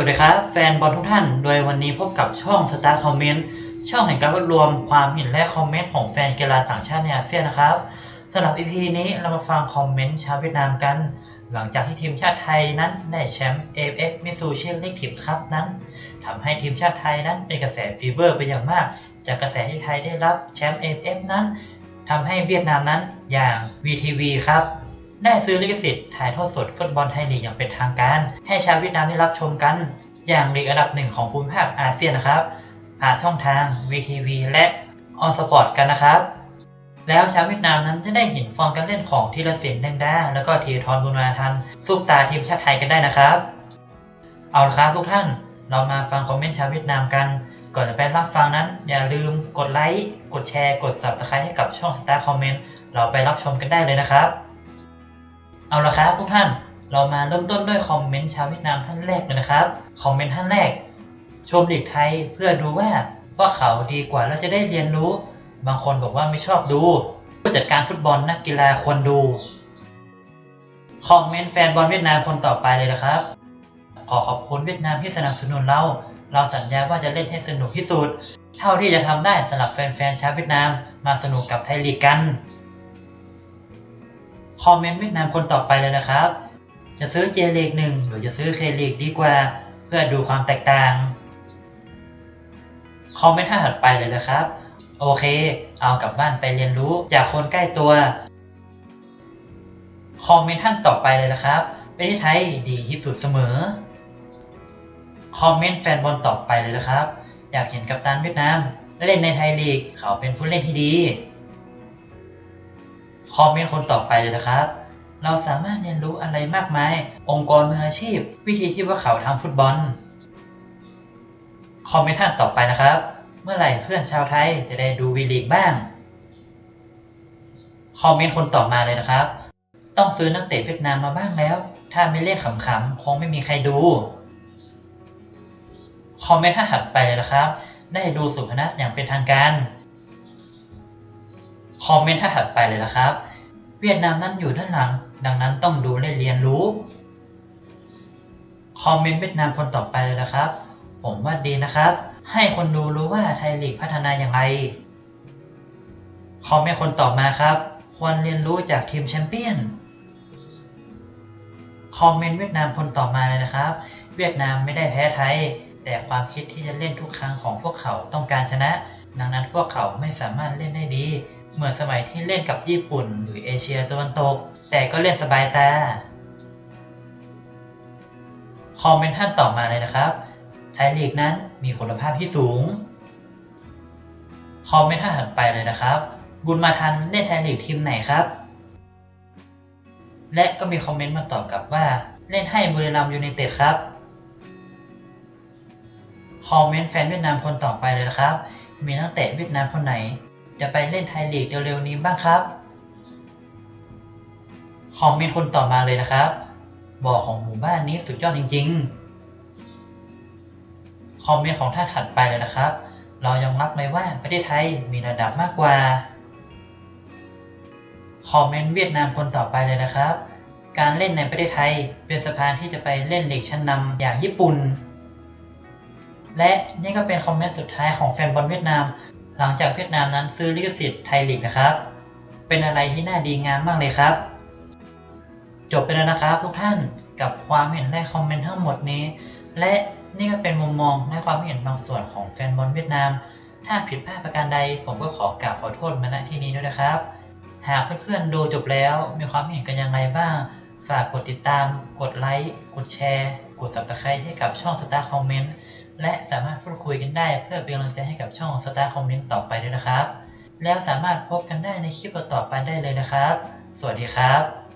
สวัสดีครับ แฟนบอลทุกท่าน โดยวันนี้พบกับช่อง Star Comment ช่องแห่งการรวบรวมความเห็นและคอมเมนต์ของแฟนกีฬาต่างชาติในอาเซียนนะครับสำหรับ EP นี้เรามาฟังคอมเมนต์ชาวเวียดนามกัน หลังจากที่ทีมชาติไทยนั้นได้แชมป์ AFF Mitsubishi Electric Cup นั้นทำให้ทีมชาติไทยนั้นเป็นกระแสฟีเวอร์เป็นอย่างมาก จากกระแสที่ไทยได้รับแชมป์ AFF นั้นทำให้เวียดนามนั้นอย่าง VTV ครับ ได้ซื้อลิขสิทธิ์ถ่ายทอดสดฟุตบอลไทยลีกอย่างเป็นทางการ ให้ชาวเวียดนามได้รับชมกัน อย่างลีกอันดับหนึ่งของภูมิภาคอาเซียนนะครับผ่านช่องทาง VTV และ On Sport กันนะครับ แล้วชาวเวียดนามนั้นจะได้เห็นฟอร์มการเล่นของธีรศิลป์แดงดาแล้วก็ธีรทรบุญมาทันซุปตาทีมชาติไทยกันได้นะครับ เอาละครับทุกท่านเรามาฟังคอมเมนต์ชาวเวียดนามกัน ก่อนจะไปรับฟังนั้น อย่าลืมกดไลค์กดแชร์ กด Subscribe ให้กับช่อง Star Comment เราไปรับชมกันได้เลยนะครับ เอาละครับทุกท่าน เรามาเริ่มต้นด้วยคอมเมนต์ชาวเวียดนามท่านแรกเลยนะครับ คอมเมนต์ท่านแรก ชมลีกไทยเพื่อดูว่าว่าเขาดีกว่าแล้วจะได้เรียนรู้ บางคนบอกว่าไม่ชอบดู ผู้จัดการฟุตบอลนักกีฬาควรดู คอมเมนต์แฟนบอลเวียดนามคนต่อไปเลยนะครับ ขอขอบคุณเวียดนามที่สนับสนุนเรา เราสัญญาว่าจะเล่นให้สนุกที่สุด เท่าที่จะทำได้สำหรับแฟนๆชาวเวียดนาม มาสนุกกับไทยลีกกัน คอมเมนต์เวียดนามคนต่อไปเลยนะครับ จะซื้อเจลีกหนึ่งหรือจะซื้อเคลีกดีกว่า เพื่อดูความแตกต่าง คอมเมนต์ท่านถัดไปเลยนะครับ โอเค เอากลับบ้านไปเรียนรู้จากคนใกล้ตัว คอมเมนต์ท่านต่อไปเลยนะครับประเทศไทยดีที่สุดเสมอ คอมเมนต์แฟนบอลต่อไปเลยนะครับ อยากเห็นกัปตันเวียดนามเล่นในไทยลีก เขาเป็นผู้เล่นที่ดี คอมเมนต์คนต่อไปเลยนะครับ เราสามารถเรียนรู้อะไรมากมาย องค์กรมืออาชีพ วิธีที่ว่าเขาทำฟุตบอล คอมเมนต์ท่านต่อไปนะครับ เมื่อไหร่เพื่อนชาวไทยจะได้ดูวีลีกบ้าง คอมเมนต์คนต่อมาเลยนะครับ ต้องซื้อนักเตะเวียดนามมาบ้างแล้ว ถ้าไม่เล่นขำๆคงไม่มีใครดู คอมเมนต์ท่านถัดไปเลยนะครับ ได้ดูสุพนัทอย่างเป็นทางการ คอมเมนต์ท่านถัดไปเลยนะครับ เวียดนามนั้นอยู่ด้านหลัง ดังนั้นต้องดูและเรียนรู้ คอมเมนต์เวียดนามคนต่อไปเลยนะครับ ผมว่าดีนะครับ ให้คนดูรู้ว่าไทยลีกพัฒนาอย่างไร คอมเมนต์คนต่อมาครับ ควรเรียนรู้จากทีมแชมเปี้ยน คอมเมนต์เวียดนามคนต่อมาเลยนะครับ เวียดนามไม่ได้แพ้ไทย แต่ความคิดที่จะเล่นทุกครั้งของพวกเขาต้องการชนะ ดังนั้นพวกเขาไม่สามารถเล่นได้ดี เหมือนสมัยที่เล่นกับญี่ปุ่นหรือเอเชียตะวันตก แต่ก็เล่นสบายตา คอมเมนต์ท่านต่อมาเลยนะครับไทยลีกนั้นมีคุณภาพที่สูง คอมเมนต์ท่านถัดไปเลยนะครับ บุญมาทันเล่นไทยลีกทีมไหนครับ และก็มีคอมเมนต์มาตอบกลับว่าเล่นให้บุรีรัมย์ยูไนเต็ดครับ คอมเมนต์แฟนเวียดนามคนต่อไปเลยนะครับ มีนักเตะเวียดนามคนไหน จะไปเล่นไทยลีกเร็วๆนี้บ้างครับคอมเมนต์คนต่อมาเลยนะครับ บ่อของหมู่บ้านนี้สุดยอดจริง ๆ คอมเมนต์ของท่านถัดไปเลยนะครับ เรายอมรับเลยว่าประเทศไทยมีระดับมากกว่า คอมเมนต์เวียดนามคนต่อไปเลยนะครับ การเล่นในประเทศไทยเป็นสะพานที่จะไปเล่นลีกชั้นนำอย่างญี่ปุ่น และนี่ก็เป็นคอมเมนต์สุดท้ายของแฟนบอลเวียดนาม หลังจากเวียดนามนั้นซื้อลิขสิทธิ์ไทยลีกนะครับ เป็นอะไรที่น่าดีงามมากเลยครับ จบไปแล้วนะครับทุกท่านกับความเห็นและคอมเมนต์ทั้งหมดนี้ และนี่ก็เป็นมุมมองและความเห็นบางส่วนของแฟนบอลเวียดนาม ถ้าผิดพลาดประการใด ผมก็ขอกราบขอโทษมาณที่นี้ด้วยนะครับ หากเพื่อนๆดูจบแล้วมีความเห็นกันยังไงบ้าง ฝากกดติดตาม กดไลค์ กดแชร์ กด subscribe ให้กับช่อง Star Comment และสามารถพูดคุยกันได้เพื่อเป็นกำลังใจให้กับช่อง Star Comment ต่อไปด้วยนะครับ แล้วสามารถพบกันได้ในคลิปต่อไปได้เลยนะครับ สวัสดีครับ